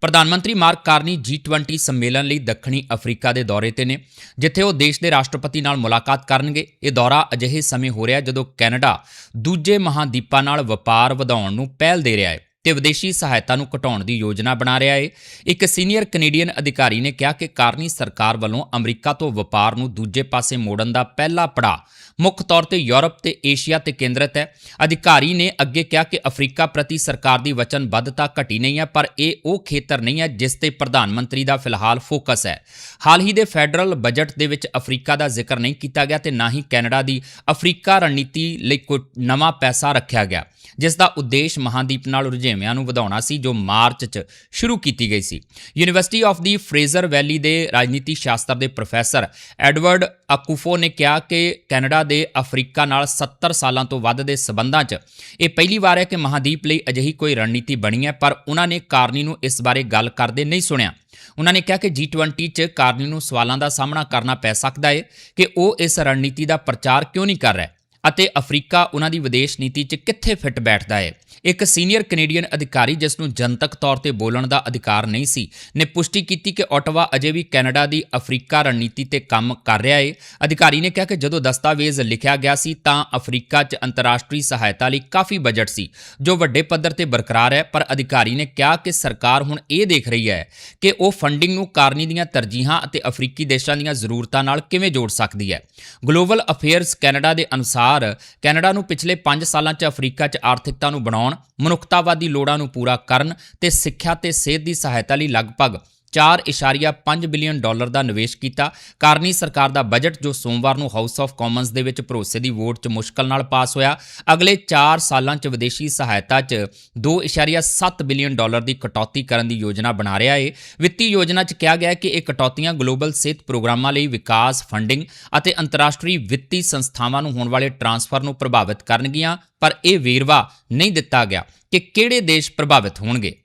ਪ੍ਰਧਾਨ ਮੰਤਰੀ ਮਾਰਕ ਕਾਰਨੀ G20 ਸੰਮੇਲਨ ਲਈ ਦੱਖਣੀ ਅਫਰੀਕਾ ਦੇ ਦੌਰੇ ਤੇ ਨੇ, ਜਿੱਥੇ ਉਹ ਦੇਸ਼ ਦੇ ਰਾਸ਼ਟਰਪਤੀ ਨਾਲ ਮੁਲਾਕਾਤ ਕਰਨਗੇ। ਇਹ ਦੌਰਾ ਅਜਿਹੇ ਸਮੇਂ ਹੋ ਰਿਹਾ ਜਦੋਂ ਕੈਨੇਡਾ ਦੂਜੇ ਮਹਾਦੀਪਾਂ ਨਾਲ ਵਪਾਰ ਵਧਾਉਣ ਨੂੰ ਪਹਿਲ ਦੇ ਰਿਹਾ ਹੈ। ਤੇ ਵਿਦੇਸ਼ੀ ਸਹਾਇਤਾ ਨੂੰ ਘਟਾਉਣ ਦੀ ਯੋਜਨਾ ਬਣਾ ਰਿਹਾ ਹੈ ਇੱਕ ਸੀਨੀਅਰ ਕੈਨੇਡੀਅਨ ਅਧਿਕਾਰੀ ਨੇ ਕਿਹਾ ਕਿ ਕਾਰਨੀ ਸਰਕਾਰ ਵੱਲੋਂ ਅਮਰੀਕਾ ਤੋਂ ਵਪਾਰ ਨੂੰ ਦੂਜੇ ਪਾਸੇ ਮੋੜਨ ਦਾ ਪਹਿਲਾ ਪੜਾਅ ਮੁੱਖ ਤੌਰ ਤੇ ਯੂਰਪ ਤੇ ਏਸ਼ੀਆ ਤੇ ਕੇਂਦਰਿਤ ਹੈ। ਅਧਿਕਾਰੀ ਨੇ ਅੱਗੇ ਕਿਹਾ ਕਿ ਅਫਰੀਕਾ ਪ੍ਰਤੀ ਸਰਕਾਰ ਦੀ ਵਚਨਬੱਧਤਾ ਘਟੀ ਨਹੀਂ ਹੈ, ਪਰ ਇਹ ਉਹ ਖੇਤਰ ਨਹੀਂ ਹੈ ਜਿਸ ਤੇ ਪ੍ਰਧਾਨ ਮੰਤਰੀ ਦਾ ਫਿਲਹਾਲ ਫੋਕਸ ਹੈ। ਹਾਲ ਹੀ ਦੇ ਫੈਡਰਲ ਬਜਟ ਦੇ ਵਿੱਚ ਅਫਰੀਕਾ ਦਾ ਜ਼ਿਕਰ ਨਹੀਂ ਕੀਤਾ ਗਿਆ ਤੇ ਨਾ ਹੀ ਕੈਨੇਡਾ ਦੀ ਅਫਰੀਕਾ ਰਣਨੀਤੀ ਲਈ ਕੋਈ ਨਵਾਂ ਪੈਸਾ ਰੱਖਿਆ ਗਿਆ, ਜਿਸ ਦਾ ਉਦੇਸ਼ ਮਹਾਦੀਪ ਨਾਲ ਰੁਝੇਵਿਆਂ ਨੂੰ ਵਧਾਉਣਾ ਸੀ ਜੋ ਮਾਰਚ 'ਚ ਸ਼ੁਰੂ ਕੀਤੀ ਗਈ ਸੀ। ਯੂਨੀਵਰਸਿਟੀ ਆਫ ਦੀ ਫਰੇਜ਼ਰ ਵੈਲੀ ਦੇ ਰਾਜਨੀਤੀ ਸ਼ਾਸਤਰ ਦੇ ਪ੍ਰੋਫੈਸਰ ਐਡਵਰਡ ਅਕੂਫੋ ਨੇ ਕਿਹਾ ਕਿ ਕੈਨੇਡਾ ਦੇ ਅਫਰੀਕਾ ਨਾਲ 70 ਸਾਲਾਂ ਤੋਂ ਵੱਧ ਦੇ ਸਬੰਧਾਂ 'ਚ ਇਹ ਪਹਿਲੀ ਵਾਰ ਹੈ ਕਿ ਮਹਾਦੀਪ ਲਈ ਅਜਿਹੀ ਕੋਈ ਰਣਨੀਤੀ ਬਣੀ ਹੈ, ਪਰ ਉਹਨਾਂ ਨੇ ਕਾਰਨੀ ਨੂੰ ਇਸ ਬਾਰੇ ਗੱਲ ਕਰਦੇ ਨਹੀਂ ਸੁਣਿਆ। ਉਹਨਾਂ ਨੇ ਕਿਹਾ ਕਿ G20 'ਚ ਕਾਰਨੀ ਨੂੰ ਸਵਾਲਾਂ ਦਾ ਸਾਹਮਣਾ ਕਰਨਾ ਪੈ ਸਕਦਾ ਹੈ ਕਿ ਉਹ ਇਸ ਰਣਨੀਤੀ ਦਾ ਪ੍ਰਚਾਰ ਕਿਉਂ ਨਹੀਂ ਕਰ ਰਿਹਾ ਅਤੇ ਅਫਰੀਕਾ ਉਹਨਾਂ ਦੀ ਵਿਦੇਸ਼ ਨੀਤੀ 'ਚ ਕਿੱਥੇ ਫਿੱਟ ਬੈਠਦਾ ਹੈ। ਇੱਕ ਸੀਨੀਅਰ ਕੈਨੇਡੀਅਨ ਅਧਿਕਾਰੀ ਜਿਸ ਨੂੰ ਜਨਤਕ ਤੌਰ ਤੇ ਬੋਲਣ ਦਾ ਅਧਿਕਾਰ ਨਹੀਂ ਸੀ, ਨੇ ਪੁਸ਼ਟੀ ਕੀਤੀ ਕਿ ਓਟਵਾ ਅਜੇ ਵੀ ਕੈਨੇਡਾ ਦੀ ਅਫਰੀਕਾ ਰਣਨੀਤੀ ਤੇ ਕੰਮ ਕਰ ਰਿਹਾ ਹੈ ਅਧਿਕਾਰੀ ਨੇ ਕਿਹਾ ਕਿ ਜਦੋਂ ਦਸਤਾਵੇਜ਼ ਲਿਖਿਆ ਗਿਆ ਸੀ, ਤਾਂ ਅਫਰੀਕਾ 'ਚ ਅੰਤਰਰਾਸ਼ਟਰੀ ਸਹਾਇਤਾ ਲਈ ਕਾਫੀ ਬਜਟ ਸੀ, ਜੋ ਵੱਡੇ ਪੱਧਰ ਤੇ ਬਰਕਰਾਰ ਹੈ। ਪਰ ਅਧਿਕਾਰੀ ਨੇ ਕਿਹਾ ਕਿ ਸਰਕਾਰ ਹੁਣ ਇਹ ਦੇਖ ਰਹੀ ਹੈ ਕਿ ਉਹ ਫੰਡਿੰਗ ਨੂੰ ਕਾਰਨੀ ਦੀਆਂ ਤਰਜੀਹਾਂ ਅਤੇ ਅਫਰੀਕੀ ਦੇਸ਼ਾਂ ਦੀਆਂ ਜ਼ਰੂਰਤਾਂ ਨਾਲ ਕਿਵੇਂ ਜੋੜ ਸਕਦੀ ਹੈ। ਗਲੋਬਲ ਅਫੇਅਰਸ ਕੈਨੇਡਾ ਦੇ ਅਨੁਸਾਰ, ਕੈਨੇਡਾ ਨੂੰ ਪਿਛਲੇ 5 ਸਾਲਾਂ 'ਚ ਅਫਰੀਕਾ 'ਚ ਆਰਥਿਕਤਾ ਨੂੰ ਬਣਾਉਣ ਮਨੁੱਖਤਾਵਾਦੀ ਲੋੜਾਂ ਨੂੰ ਪੂਰਾ ਕਰਨ ਤੇ ਸਿੱਖਿਆ ਤੇ ਸਿਹਤ ਦੀ ਸਹਾਇਤਾ ਲਈ ਲਗਭਗ 4.5 ਬਿਲੀਅਨ ਡਾਲਰ ਦਾ ਨਿਵੇਸ਼ ਕੀਤਾ। ਕਾਰਨੀ ਸਰਕਾਰ ਦਾ ਬਜਟ, ਜੋ ਸੋਮਵਾਰ ਨੂੰ ਹਾਊਸ ਆਫ ਕਾਮਨਸ ਦੇ ਵਿੱਚ ਭਰੋਸੇ ਦੀ ਵੋਟ 'ਚ ਮੁਸ਼ਕਲ ਨਾਲ ਪਾਸ ਹੋਇਆ। ਅਗਲੇ 4 ਸਾਲਾਂ 'ਚ ਵਿਦੇਸ਼ੀ ਸਹਾਇਤਾ 'ਚ 2.7 ਬਿਲੀਅਨ ਡਾਲਰ ਦੀ ਕਟੌਤੀ ਕਰਨ ਦੀ ਯੋਜਨਾ ਬਣਾ ਰਿਹਾ ਹੈ ਵਿੱਤੀ ਯੋਜਨਾ 'ਚ ਕਿਹਾ ਗਿਆ ਕਿ ਇਹ ਕਟੌਤੀਆਂ ਗਲੋਬਲ ਸਿਹਤ ਪ੍ਰੋਗਰਾਮਾਂ ਲਈ ਵਿਕਾਸ, ਫੰਡਿੰਗ ਅਤੇ ਅੰਤਰਰਾਸ਼ਟਰੀ ਵਿੱਤੀ ਸੰਸਥਾਵਾਂ ਨੂੰ ਹੋਣ ਵਾਲੇ ਟ੍ਰਾਂਸਫਰ ਨੂੰ ਪ੍ਰਭਾਵਿਤ ਕਰਨਗੀਆਂ, ਪਰ ਇਹ ਵੇਰਵਾ ਨਹੀਂ ਦਿੱਤਾ ਗਿਆ ਕਿ ਕਿਹੜੇ ਦੇਸ਼ ਪ੍ਰਭਾਵਿਤ ਹੋਣਗੇ।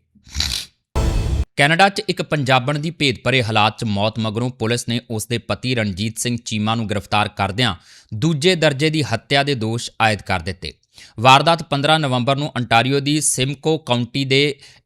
ਕੈਨੇਡਾ 'ਚ ਇੱਕ ਪੰਜਾਬਣ ਦੀ ਭੇਦ ਭਰੇ ਹਾਲਾਤ 'ਚ ਮੌਤ ਮਗਰੋਂ ਪੁਲਿਸ ਨੇ ਉਸ ਦੇ ਪਤੀ ਰਣਜੀਤ ਸਿੰਘ ਚੀਮਾ ਨੂੰ ਗ੍ਰਿਫਤਾਰ ਕਰਦਿਆਂ ਦੂਜੇ ਦਰਜੇ ਦੀ ਹੱਤਿਆ ਦੇ ਦੋਸ਼ ਆਇਦ ਕਰ ਦਿੱਤੇ। ਵਾਰਦਾਤ 15 ਨਵੰਬਰ ਨੂੰ ਅੰਟਾਰੀਓ ਦੀ ਸਿਮਕੋ ਕਾਉਂਟੀ ਦੇ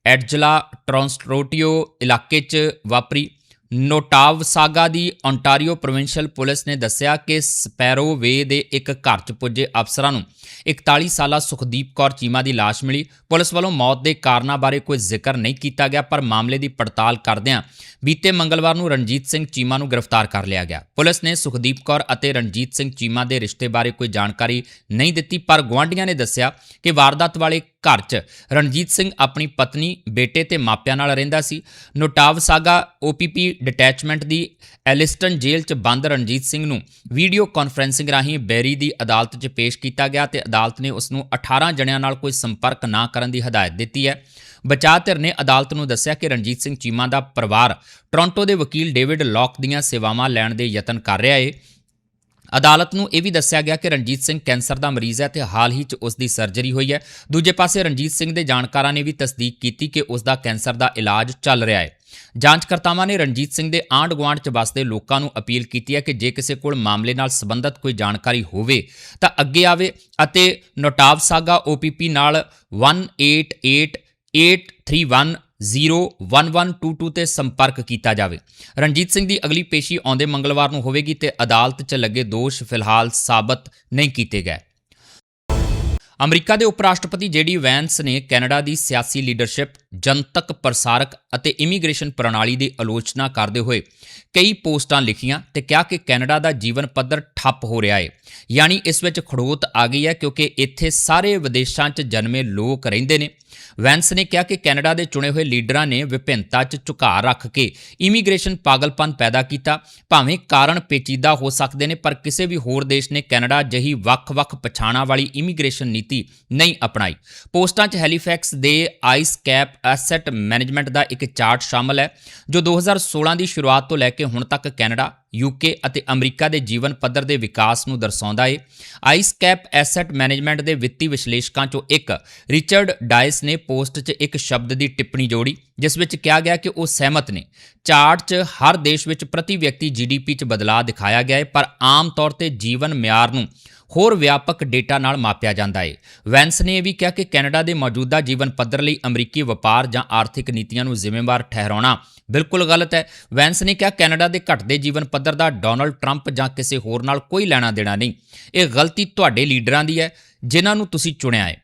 ਐਡਜਲਾ ਟ੍ਰਾਂਸਟਰੋਟਿਓ ਇਲਾਕੇ 'ਚ ਵਾਪਰੀ। ਨੋਟਾਵ ਸਾਗਾ ਦੀ ਓਨਟਾਰੀਓ ਪ੍ਰੋਵਿੰਸ਼ੀਅਲ ਪੁਲਿਸ ਨੇ ਦੱਸਿਆ ਕਿ ਸਪੈਰੋ ਵੇ ਦੇ ਇੱਕ ਘਰ 'ਚ ਪੁੱਜੇ ਅਫਸਰਾਂ ਨੂੰ 41 ਸਾਲਾ ਸੁਖਦੀਪ ਕੌਰ ਚੀਮਾ ਦੀ ਲਾਸ਼ ਮਿਲੀ। ਪੁਲਿਸ ਵੱਲੋਂ ਮੌਤ ਦੇ ਕਾਰਨਾਂ ਬਾਰੇ ਕੋਈ ਜ਼ਿਕਰ ਨਹੀਂ ਕੀਤਾ ਗਿਆ, ਪਰ ਮਾਮਲੇ ਦੀ ਪੜਤਾਲ ਕਰਦਿਆਂ ਬੀਤੇ ਮੰਗਲਵਾਰ ਨੂੰ ਰਣਜੀਤ ਸਿੰਘ ਚੀਮਾ ਨੂੰ ਗ੍ਰਿਫਤਾਰ ਕਰ ਲਿਆ ਗਿਆ। ਪੁਲਿਸ ਨੇ ਸੁਖਦੀਪ ਕੌਰ ਅਤੇ ਰਣਜੀਤ ਸਿੰਘ ਚੀਮਾ ਦੇ ਰਿਸ਼ਤੇ ਬਾਰੇ ਕੋਈ ਜਾਣਕਾਰੀ ਨਹੀਂ ਦਿੱਤੀ, ਪਰ ਗੁਆਂਢੀਆਂ ਨੇ ਦੱਸਿਆ ਕਿ ਵਾਰਦਾਤ ਵਾਲੇ ਘਰ 'ਚ ਰਣਜੀਤ ਸਿੰਘ ਆਪਣੀ ਪਤਨੀ, ਬੇਟੇ ਤੇ ਮਾਪਿਆਂ ਨਾਲ ਰਹਿੰਦਾ ਸੀ। ਨੋਟਾਵ ਸਾਗਾ ਓਪੀਪੀ ਡਿਟੈਚਮੈਂਟ ਦੀ ਐਲਿਸਟਨ ਜੇਲ੍ਹ 'ਚ ਬੰਦ ਰਣਜੀਤ ਸਿੰਘ ਨੂੰ ਵੀਡੀਓ ਕਾਨਫਰੈਂਸਿੰਗ ਰਾਹੀਂ ਬੈਰੀ ਦੀ ਅਦਾਲਤ 'ਚ ਪੇਸ਼ ਕੀਤਾ ਗਿਆ ਤੇ ਅਦਾਲਤ ਨੇ ਉਸ ਨੂੰ 18 ਜਣਿਆਂ ਨਾਲ ਕੋਈ ਸੰਪਰਕ ਨਾ ਕਰਨ ਦੀ ਹਦਾਇਤ ਦਿੱਤੀ ਹੈ। ਬਚਾਅ ਧਿਰ ਨੇ ਅਦਾਲਤ ਨੂੰ ਦੱਸਿਆ ਕਿ ਰਣਜੀਤ ਸਿੰਘ ਚੀਮਾ ਦਾ ਪਰਿਵਾਰ ਟੋਰਾਂਟੋ ਦੇ ਵਕੀਲ ਡੇਵਿਡ ਲੌਕ ਦੀਆਂ ਸੇਵਾਵਾਂ ਲੈਣ ਦੇ ਯਤਨ ਕਰ ਰਿਹਾ ਹੈ ਅਦਾਲਤ ਨੂੰ ਇਹ ਵੀ ਦੱਸਿਆ ਗਿਆ ਕਿ ਰਣਜੀਤ ਸਿੰਘ ਕੈਂਸਰ ਦਾ ਮਰੀਜ਼ ਹੈ ਤੇ ਹਾਲ ਹੀ 'ਚ ਉਸ ਦੀ ਸਰਜਰੀ ਹੋਈ ਹੈ। ਦੂਜੇ ਪਾਸੇ ਰਣਜੀਤ ਸਿੰਘ ਦੇ ਜਾਣਕਾਰਾਂ ਨੇ ਵੀ ਤਸਦੀਕ ਕੀਤੀ ਕਿ ਉਸ ਦਾ ਕੈਂਸਰ ਦਾ ਇਲਾਜ ਚੱਲ ਰਿਹਾ ਹੈ ਜਾਂਚਕਰਤਾਵਾਂ ਨੇ ਰਣਜੀਤ ਸਿੰਘ ਦੇ ਆਂਢ ਗੁਆਂਢ 'ਚ ਵੱਸਦੇ ਲੋਕਾਂ ਨੂੰ ਅਪੀਲ ਕੀਤੀ ਹੈ ਕਿ ਜੇ ਕਿਸੇ ਕੋਲ ਮਾਮਲੇ ਨਾਲ ਸੰਬੰਧਿਤ ਕੋਈ ਜਾਣਕਾਰੀ ਹੋਵੇ ਤਾਂ ਅੱਗੇ ਆਵੇ ਅਤੇ ਨੋਟਾਵ ਸਾਗਾ OPP ਨਾਲ 188831 01122 ਤੇ ਸੰਪਰਕ ਕੀਤਾ ਜਾਵੇ। ਰਣਜੀਤ ਸਿੰਘ ਦੀ ਅਗਲੀ ਪੇਸ਼ੀ ਆਉਂਦੇ ਮੰਗਲਵਾਰ ਨੂੰ ਹੋਵੇਗੀ ਤੇ ਅਦਾਲਤ 'ਚ ਲੱਗੇ ਦੋਸ਼ ਫਿਲਹਾਲ ਸਾਬਤ ਨਹੀਂ ਕੀਤੇ ਗਏ। ਅਮਰੀਕਾ ਦੇ ਉਪ ਰਾਸ਼ਟਰਪਤੀ ਜੇਡੀ ਵੈਂਸ ਨੇ ਕੈਨੇਡਾ ਦੀ ਸਿਆਸੀ ਲੀਡਰਸ਼ਿਪ, ਜਨਤਕ ਪ੍ਰਸਾਰਕ ਅਤੇ ਇਮੀਗ੍ਰੇਸ਼ਨ ਪ੍ਰਣਾਲੀ ਦੀ ਆਲੋਚਨਾ ਕਰਦੇ ਹੋਏ ਕਈ ਪੋਸਟਾਂ ਲਿਖੀਆਂ ਤੇ ਕਿਹਾ ਕਿ ਕੈਨੇਡਾ ਦਾ ਜੀਵਨ ਪੱਧਰ ਠੱਪ ਹੋ ਰਿਹਾ ਹੈ ਯਾਨੀ ਇਸ ਵਿੱਚ ਖੜੋਤ ਆ ਗਈ ਹੈ ਕਿਉਂਕਿ ਇੱਥੇ ਸਾਰੇ ਵਿਦੇਸ਼ਾਂ 'ਚ ਜਨਮੇ ਲੋਕ ਰਹਿੰਦੇ ਨੇ। ਵੈਂਸ ਨੇ ਕਿਹਾ ਕਿ ਕੈਨੇਡਾ ਦੇ ਚੁਣੇ ਹੋਏ ਲੀਡਰਾਂ ਨੇ ਵਿਭਿੰਨਤਾ 'ਚ ਝੁਕਾਅ ਰੱਖ ਕੇ ਇਮੀਗ੍ਰੇਸ਼ਨ ਪਾਗਲਪਨ ਪੈਦਾ ਕੀਤਾ। ਭਾਵੇਂ ਕਾਰਨ ਪੇਚੀਦਾ ਹੋ ਸਕਦੇ ਨੇ, ਪਰ ਕਿਸੇ ਵੀ ਹੋਰ ਦੇਸ਼ ਨੇ ਕੈਨੇਡਾ ਜਹੀ ਵੱਖ-ਵੱਖ ਪਛਾਣਾਂ ਵਾਲੀ ਇਮੀਗ੍ਰੇਸ਼ਨ ਨੀਤੀ ਨਹੀਂ ਅਪਣਾਈ। ਪੋਸਟਾਂ 'ਚ ਹੈਲੀਫੈਕਸ ਦੇ ਆਈਸ ਕੈਪ ਐਸੈਟ ਮੈਨੇਜਮੈਂਟ ਦਾ ਇੱਕ ਚਾਰਟ ਸ਼ਾਮਲ ਹੈ, ਜੋ 2016 ਦੀ ਸ਼ੁਰੂਆਤ ਤੋਂ ਲੈ ਕੇ ਹੁਣ ਤੱਕ ਕੈਨੇਡਾ ਯੂਕੇ ਅਤੇ ਅਮਰੀਕਾ ਦੇ ਜੀਵਨ ਪੱਧਰ ਦੇ ਵਿਕਾਸ ਨੂੰ ਦਰਸਾਉਂਦਾ ਹੈ ਆਈਸਕੈਪ ਐਸੈਟ ਮੈਨੇਜਮੈਂਟ ਦੇ ਵਿੱਤੀ ਵਿਸ਼ਲੇਸ਼ਕਾਂ ਚੋਂ ਇੱਕ, ਰਿਚਰਡ ਡਾਇਸ ਨੇ ਪੋਸਟ 'ਚ ਇੱਕ ਸ਼ਬਦ ਦੀ ਟਿੱਪਣੀ ਜੋੜੀ, ਜਿਸ ਵਿੱਚ ਕਿਹਾ ਗਿਆ ਕਿ ਉਹ ਸਹਿਮਤ ਨੇ। ਚਾਰਟ 'ਚ ਹਰ ਦੇਸ਼ ਵਿੱਚ ਪ੍ਰਤੀ ਵਿਅਕਤੀ ਜੀਡੀਪੀ 'ਚ ਬਦਲਾਅ ਦਿਖਾਇਆ ਗਿਆ ਹੈ ਪਰ ਆਮ ਤੌਰ ਤੇ ਜੀਵਨ ਮਿਆਰ ਨੂੰ ਹੋਰ ਵਿਆਪਕ ਡੇਟਾ ਨਾਲ ਮਾਪਿਆ ਜਾਂਦਾ ਹੈ ਵੈਂਸ ਨੇ ਇਹ ਵੀ ਕਿਹਾ ਕਿ ਕੈਨੇਡਾ ਦੇ ਮੌਜੂਦਾ ਜੀਵਨ ਪੱਧਰ ਲਈ ਅਮਰੀਕੀ ਵਪਾਰ ਜਾਂ ਆਰਥਿਕ ਨੀਤੀਆਂ ਨੂੰ ਜ਼ਿੰਮੇਵਾਰ ਠਹਿਰਾਉਣਾ ਬਿਲਕੁਲ ਗਲਤ ਹੈ। ਵੈਂਸ ਨੇ ਕਿਹਾ, ਕੈਨੇਡਾ ਦੇ ਘਟਦੇ ਜੀਵਨ ਪੱਧਰ ਦਾ ਡੋਨਲਡ ਟਰੰਪ ਜਾਂ ਕਿਸੇ ਹੋਰ ਨਾਲ ਕੋਈ ਲੈਣਾ ਦੇਣਾ ਨਹੀਂ। ਇਹ ਗਲਤੀ ਤੁਹਾਡੇ ਲੀਡਰਾਂ ਦੀ ਹੈ, ਜਿਨ੍ਹਾਂ ਨੂੰ ਤੁਸੀਂ ਚੁਣਿਆ ਹੈ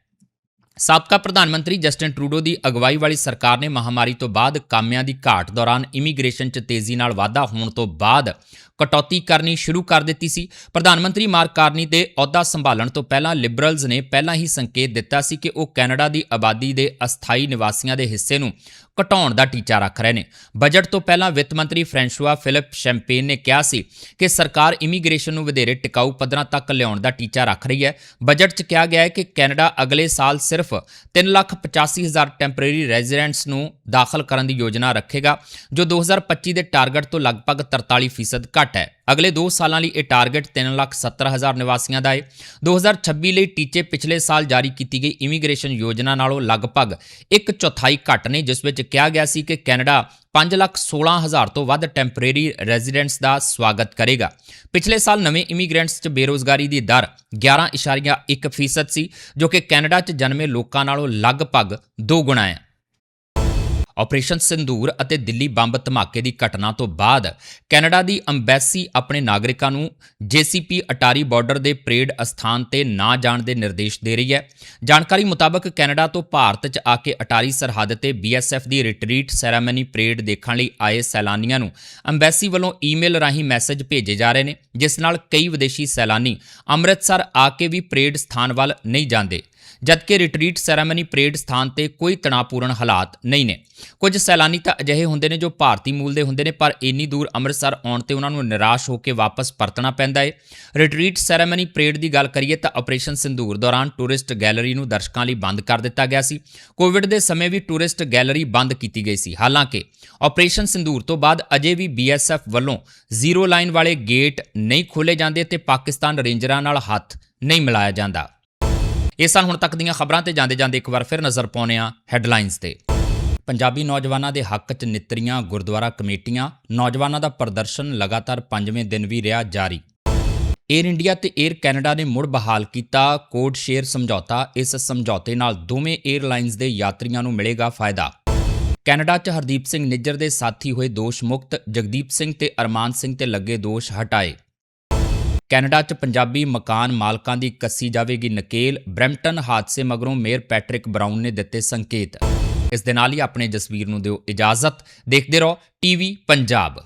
ਸਾਬਕਾ ਪ੍ਰਧਾਨ ਮੰਤਰੀ ਜਸਟਿਨ ਟਰੂਡੋ ਦੀ ਅਗਵਾਈ ਵਾਲੀ ਸਰਕਾਰ ਨੇ ਮਹਾਮਾਰੀ ਤੋਂ ਬਾਅਦ ਕਾਮਿਆਂ ਦੀ ਘਾਟ ਦੌਰਾਨ ਇਮੀਗ੍ਰੇਸ਼ਨ 'ਚ ਤੇਜ਼ੀ ਨਾਲ ਵਾਧਾ ਹੋਣ ਤੋਂ ਬਾਅਦ ਕਟੌਤੀ ਕਰਨੀ ਸ਼ੁਰੂ ਕਰ ਦਿੱਤੀ ਸੀ। ਪ੍ਰਧਾਨ ਮੰਤਰੀ ਮਾਰਕ ਕਾਰਨੀ ਦੇ ਅਹੁਦਾ ਸੰਭਾਲਣ ਤੋਂ ਪਹਿਲਾਂ ਲਿਬਰਲਜ਼ ਨੇ ਪਹਿਲਾਂ ਹੀ ਸੰਕੇਤ ਦਿੱਤਾ ਸੀ ਕਿ ਉਹ ਕੈਨੇਡਾ ਦੀ ਆਬਾਦੀ ਦੇ ਅਸਥਾਈ ਨਿਵਾਸੀਆਂ ਦੇ ਹਿੱਸੇ ਨੂੰ ਘਟਾਉਣ ਦਾ ਟੀਚਾ ਰੱਖ ਰਹੇ ਨੇ। ਬਜਟ ਤੋਂ ਪਹਿਲਾਂ ਵਿੱਤ ਮੰਤਰੀ ਫ੍ਰੈਂਸ਼ੂਆ ਫਿਲਿਪ ਸ਼ੈਂਪੇਨ ਨੇ ਕਿਹਾ ਸੀ ਕਿ ਸਰਕਾਰ ਇਮੀਗ੍ਰੇਸ਼ਨ ਨੂੰ ਵਧੇਰੇ ਟਿਕਾਊ ਪੱਧਰਾਂ ਤੱਕ ਲਿਆਉਣ ਦਾ ਟੀਚਾ ਰੱਖ ਰਹੀ ਹੈ। ਬਜਟ 'ਚ ਕਿਹਾ ਗਿਆ ਹੈ ਕਿ ਕੈਨੇਡਾ ਅਗਲੇ ਸਾਲ ਸਿਰਫ 385000 ਟੈਂਪਰੇਰੀ ਰੈਜ਼ੀਡੈਂਟਸ ਨੂੰ ਦਾਖਲ ਕਰਨ ਦੀ ਯੋਜਨਾ ਰੱਖੇਗਾ, ਜੋ 2025 ਦੇ ਟਾਰਗੇਟ ਤੋਂ ਲਗਭਗ 43% ਘੱਟ ਘੱਟ ਹੈ। ਅਗਲੇ 2 ਸਾਲਾਂ ਲਈ ਇਹ ਟਾਰਗੇਟ 370000 ਨਿਵਾਸੀਆਂ ਦਾ ਹੈ। 2026 ਲਈ ਟੀਚੇ ਪਿਛਲੇ ਸਾਲ ਜਾਰੀ ਕੀਤੀ ਗਈ ਇਮੀਗ੍ਰੇਸ਼ਨ ਯੋਜਨਾ ਨਾਲੋਂ ਲਗਭਗ ਇੱਕ ਚੌਥਾਈ ਘੱਟ ਨੇ, ਜਿਸ ਵਿੱਚ ਕਿਹਾ ਗਿਆ ਸੀ ਕਿ ਕੈਨੇਡਾ 516000 ਤੋਂ ਵੱਧ ਟੈਂਪਰੇਰੀ ਰੈਜ਼ੀਡੈਂਟਸ ਦਾ ਸਵਾਗਤ ਕਰੇਗਾ। ਪਿਛਲੇ ਸਾਲ ਨਵੇਂ ਇਮੀਗ੍ਰੈਂਟਸ 'ਚ ਬੇਰੋਜ਼ਗਾਰੀ ਦੀ ਦਰ 11.1% ਸੀ, ਜੋ ਕਿ ਕੈਨੇਡਾ 'ਚ ਜਨਮੇ ਲੋਕਾਂ ਨਾਲੋਂ ਲਗਭਗ ਦੋ ਗੁਣਾ ਹੈ। ਆਪਰੇਸ਼ਨ ਸਿੰਦੂਰ ਅਤੇ ਦਿੱਲੀ ਬੰਬ ਧਮਾਕੇ ਦੀ ਘਟਨਾ ਤੋਂ ਬਾਅਦ ਕੈਨੇਡਾ ਦੀ ਅੰਬੈਸੀ ਆਪਣੇ ਨਾਗਰਿਕਾਂ ਨੂੰ ਜੀਸੀਪੀ ਅਟਾਰੀ ਬਾਰਡਰ ਦੇ ਪਰੇਡ ਅਸਥਾਨ ਤੇ ਨਾ ਜਾਣ ਦੇ ਨਿਰਦੇਸ਼ ਦੇ ਰਹੀ ਹੈ। ਜਾਣਕਾਰੀ ਮੁਤਾਬਕ ਕੈਨੇਡਾ ਤੋਂ ਭਾਰਤ 'ਚ ਆ ਕੇ ਅਟਾਰੀ ਸਰਹੱਦ ਤੇ ਬੀਐਸਐਫ ਦੀ ਰਿਟਰੀਟ ਸੈਰਾਮਨੀ ਪਰੇਡ ਦੇਖਣ ਲਈ ਆਏ ਸੈਲਾਨੀਆਂ ਨੂੰ ਅੰਬੈਸੀ ਵੱਲੋਂ ਈਮੇਲ ਰਾਹੀਂ ਮੈਸੇਜ ਭੇਜੇ ਜਾ ਰਹੇ ਨੇ, ਜਿਸ ਨਾਲ ਕਈ ਵਿਦੇਸ਼ੀ ਸੈਲਾਨੀ ਅੰਮ੍ਰਿਤਸਰ ਆ ਕੇ ਵੀ ਪਰੇਡ ਸਥਾਨ ਵੱਲ ਨਹੀਂ ਜਾਂਦੇ। ਜਦਕਿ ਰਿਟਰੀਟ ਸੈਰਾਮਨੀ ਪਰੇਡ ਸਥਾਨ ਤੇ ਕੋਈ ਤਣਾਅਪੂਰਨ ਹਾਲਾਤ ਨਹੀਂ ਨੇ। ਕੁਝ ਸੈਲਾਨੀ ਤਾਂ ਅਜਿਹੇ ਹੁੰਦੇ ਨੇ ਜੋ ਭਾਰਤੀ ਮੂਲ ਦੇ ਹੁੰਦੇ ਨੇ, ਪਰ ਇੰਨੀ ਦੂਰ ਅੰਮ੍ਰਿਤਸਰ ਆਉਣ ਤੇ ਉਹਨਾਂ ਨੂੰ ਨਿਰਾਸ਼ ਹੋ ਕੇ ਵਾਪਸ ਪਰਤਣਾ ਪੈਂਦਾ ਹੈ ਰਿਟਰੀਟ ਸੈਰਾਮਨੀ ਪਰੇਡ ਦੀ ਗੱਲ ਕਰੀਏ ਤਾਂ ਆਪਰੇਸ਼ਨ ਸਿੰਦੂਰ ਦੌਰਾਨ ਟੂਰਿਸਟ ਗੈਲਰੀ ਨੂੰ ਦਰਸ਼ਕਾਂ ਲਈ ਬੰਦ ਕਰ ਦਿੱਤਾ ਗਿਆ ਸੀ। ਕੋਵਿਡ ਦੇ ਸਮੇਂ ਵੀ ਟੂਰਿਸਟ ਗੈਲਰੀ ਬੰਦ ਕੀਤੀ ਗਈ ਸੀ। ਹਾਲਾਂਕਿ ਆਪਰੇਸ਼ਨ ਸਿੰਦੂਰ ਤੋਂ ਬਾਅਦ ਅਜੇ ਵੀ ਬੀਐਸਐਫ ਵੱਲੋਂ ਜ਼ੀਰੋ ਲਾਈਨ ਵਾਲੇ ਗੇਟ ਨਹੀਂ ਖੋਲੇ ਜਾਂਦੇ ਤੇ ਪਾਕਿਸਤਾਨ ਰੇਂਜਰਾਂ ਨਾਲ ਹੱਥ ਨਹੀਂ ਮਿਲਾਇਆ ਜਾਂਦਾ। ਇਹ ਸਨ ਹੁਣ ਤੱਕ ਦੀਆਂ ਖਬਰਾਂ ਤੇ ਜਾਂਦੇ ਜਾਂਦੇ ਇੱਕ ਵਾਰ ਫਿਰ ਨਜ਼ਰ ਪਾਉਂਦੇ ਹਾਂ ਹੈਡਲਾਈਨਸ ਤੇ। ਪੰਜਾਬੀ ਨੌਜਵਾਨਾਂ ਦੇ ਹੱਕ 'ਚ ਨਿਤਰੀਆਂ ਗੁਰਦੁਆਰਾ ਕਮੇਟੀਆਂ, ਨੌਜਵਾਨਾਂ ਦਾ ਪ੍ਰਦਰਸ਼ਨ ਲਗਾਤਾਰ ਪੰਜਵੇਂ ਦਿਨ ਵੀ ਰਿਹਾ ਜਾਰੀ। ਏਅਰ ਇੰਡੀਆ ਤੇ ਏਅਰ ਕੈਨੇਡਾ ਨੇ ਮੁੜ ਬਹਾਲ ਕੀਤਾ ਕੋਡ ਸ਼ੇਅਰ ਸਮਝੌਤਾ, ਇਸ ਸਮਝੌਤੇ ਨਾਲ ਦੋਵੇਂ 에ਅਰਲਾਈਨਸ ਦੇ ਯਾਤਰੀਆਂ ਨੂੰ ਮਿਲੇਗਾ ਫਾਇਦਾ। ਕੈਨੇਡਾ 'ਚ ਹਰਦੀਪ ਸਿੰਘ ਨਿੱਜਰ ਦੇ ਸਾਥੀ ਹੋਏ ਦੋਸ਼ ਮੁਕਤ, ਜਗਦੀਪ ਸਿੰਘ ਤੇ ਅਰਮਾਨ ਸਿੰਘ ਤੇ ਲੱਗੇ ਦੋਸ਼ ਹਟਾਏ। ਕੈਨੇਡਾ 'ਚ ਪੰਜਾਬੀ ਮਕਾਨ ਮਾਲਕਾਂ ਦੀ ਕੱਸੀ ਜਾਵੇਗੀ ਨਕੇਲ, ਬ੍ਰੈਂਪਟਨ ਹਾਦਸੇ ਮਗਰੋਂ ਮੇਅਰ ਪੈਟਰਿਕ ਬਰਾਊਨ ਨੇ ਦਿੱਤੇ ਸੰਕੇਤ। ਇਸ ਦੇ ਨਾਲ ਹੀ ਆਪਣੇ ਜਸਵੀਰ ਨੂੰ ਦਿਓ ਇਜਾਜ਼ਤ। ਦੇਖਦੇ ਰਹੋ, ਟੀਵੀ ਪੰਜਾਬ।